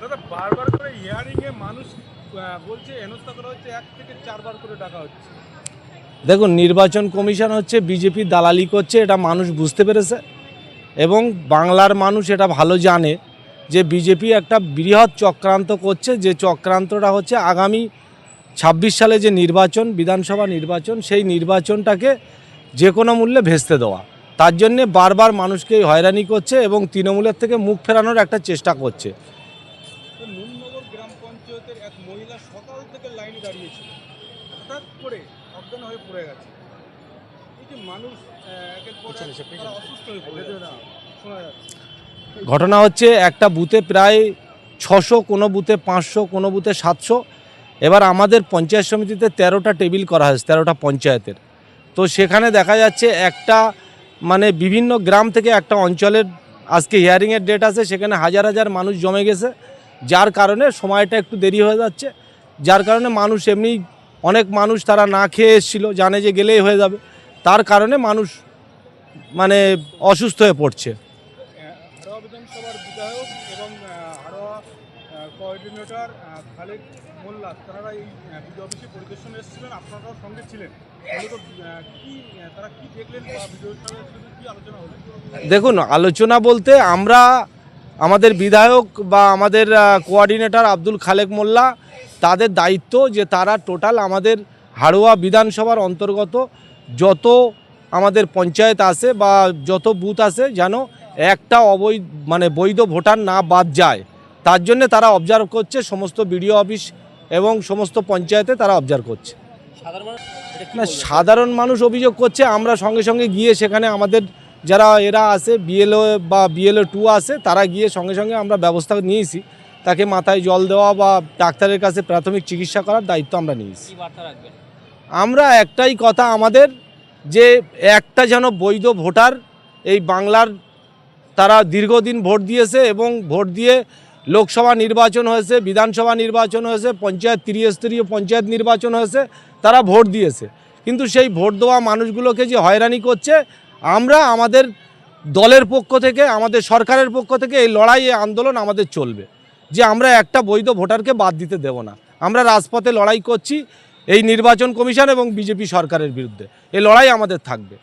দাদা, বারবার করে মানুষ বলছে করা হচ্ছে, এক থেকে চারবার করে হচ্ছে। দেখুন, নির্বাচন কমিশন হচ্ছে, বিজেপি দালালি করছে, এটা মানুষ বুঝতে পেরেছে। এবং বাংলার মানুষ এটা ভালো জানে যে বিজেপি একটা বৃহৎ চক্রান্ত করছে, যে চক্রান্তটা হচ্ছে আগামী ছাব্বিশ সালে যে নির্বাচন, বিধানসভা নির্বাচন, সেই নির্বাচনটাকে যে কোনো মূল্যে ভেস্তে দেওয়া। তার জন্যে বারবার মানুষকে হয়রানি করছে এবং তৃণমূলের থেকে মুখ ফেরানোর একটা চেষ্টা করছে। নুননগর গ্রাম পঞ্চায়েতের এক মহিলা সকাল থেকে লাইনে দাঁড়িয়েছিল হঠাৎ করে অজ্ঞান হয়ে পড়ে গেছে। এই যে মানুষ একের পর তারা অসুস্থ হয়ে পড়ে শোনা যাচ্ছে। ঘটনা হচ্ছে একটা বুথে প্রায় ছশো কোনো বুথে পাঁচশো কোনো বুথে সাতশো। এবার আমাদের পঞ্চায়েত সমিতিতে তেরোটা টেবিল করা হয়েছে তেরোটা পঞ্চায়েতের। তো সেখানে দেখা যাচ্ছে একটা মানে বিভিন্ন গ্রাম থেকে একটা অঞ্চলের আজকে হিয়ারিংয়ের ডেট আছে সেখানে হাজার হাজার মানুষ জমে গেছে। যার কারণে সময়টা একটু দেরি হয়ে যাচ্ছে। যার কারণে মানুষ এমনি অনেক মানুষ তারা না খেয়ে এসেছিল, জানে যে গেলেই হয়ে যাবে। তার কারণে মানুষ মানে অসুস্থ হয়ে পড়ছে। দেখুন, আলোচনা বলতে আমরা আমাদের বিধায়ক বা আমাদের কোঅর্ডিনেটর আব্দুল খালেক মোল্লা তাদের দায়িত্ব যে তারা টোটাল আমাদের হাড়োয়া বিধানসভার অন্তর্গত যত আমাদের পঞ্চায়েত আছে বা যত বুথ আছে যেন একটা অবৈধ মানে বৈধ ভোটার না বাদ যায়। তার জন্য তারা অবজার্ভ করছে সমস্ত বিডিও অফিস এবং সমস্ত পঞ্চায়েতে তারা অবজার্ভ করছে। না সাধারণ মানুষ অভিযোগ করছে আমরা সঙ্গে সঙ্গে গিয়ে সেখানে আমাদের যারা এরা আছে বিএলও বা বিএলও টু আছে তারা গিয়ে সঙ্গে সঙ্গে আমরা ব্যবস্থা নিয়েছি। তাকে মাথায় জল দেওয়া বা ডাক্তারের কাছে প্রাথমিক চিকিৎসা করার দায়িত্ব আমরা নিয়েছি। আমরা একটাই কথা আমাদের যে একটা যেন বৈধ ভোটার এই বাংলার তারা দীর্ঘদিন ভোট দিয়েছে এবং ভোট দিয়ে লোকসভা নির্বাচন হয়েছে বিধানসভা নির্বাচন হয়েছে পঞ্চায়েত ত্রিস্তরীয় পঞ্চায়েত নির্বাচন হয়েছে তারা ভোট দিয়েছে। কিন্তু সেই ভোট দেওয়া মানুষগুলোকে যে হয়রানি করছে আমরা আমাদের দলের পক্ষ থেকে, আমাদের সরকারের পক্ষ থেকে এই লড়াই, এই আন্দোলন আমাদের চলবে। যে আমরা একটা বৈধ ভোটারকে বাদ দিতে দেব না। আমরা রাজপথে লড়াই করছি এই নির্বাচন কমিশন এবং বিজেপি সরকারের বিরুদ্ধে। এই লড়াই আমাদের থাকবে।